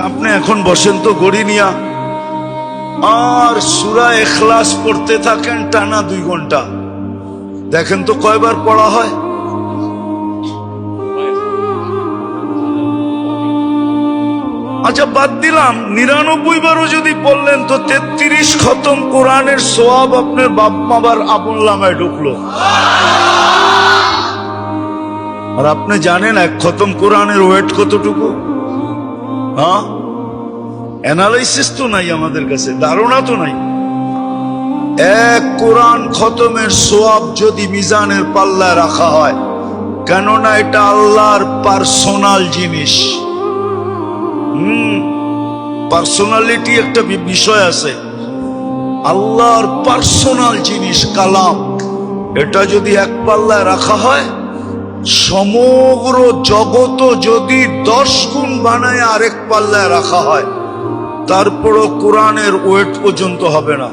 আপনি এখন বসেন তো গড়ি নিয়া। আর সুরা এখলাস পড়তে থাকেন টানা দুই ঘণ্টা। দেখেন তো কয়বার পড়া হয়। আচ্ছা বাদ দিলাম, নিরানব্বই বারও যদি পড়লেন তো তেত্রিশ খতম কোরআনের সোয়াব আপনার বাপ মাবার আপন লামায় ঢুকলো। আর আপনি জানেন এক খতম কোরআনের ওয়েট কতটুকু? হ্যাঁ? অ্যানালাইসিস তো নাই আমাদের কাছে, ধারণা তো নাই। এক কোরআন খতমের সোয়াব যদি মিজানের পাল্লায় রাখা হয়, কেননা এটা আল্লাহর পার্সোনাল জিনিস। হুম পার্সোনালিটি একটা বিষয় আছে। আল্লাহর পার্সোনাল জিনিস, কালাম। এটা যদি এক পাল্লায় রাখা হয় সমগ্র জগত যদি দশ গুণ বানায় আরেক পাল্লায় রাখা হয়, তারপরও কোরআনের ওয়েট পর্যন্ত হবে না।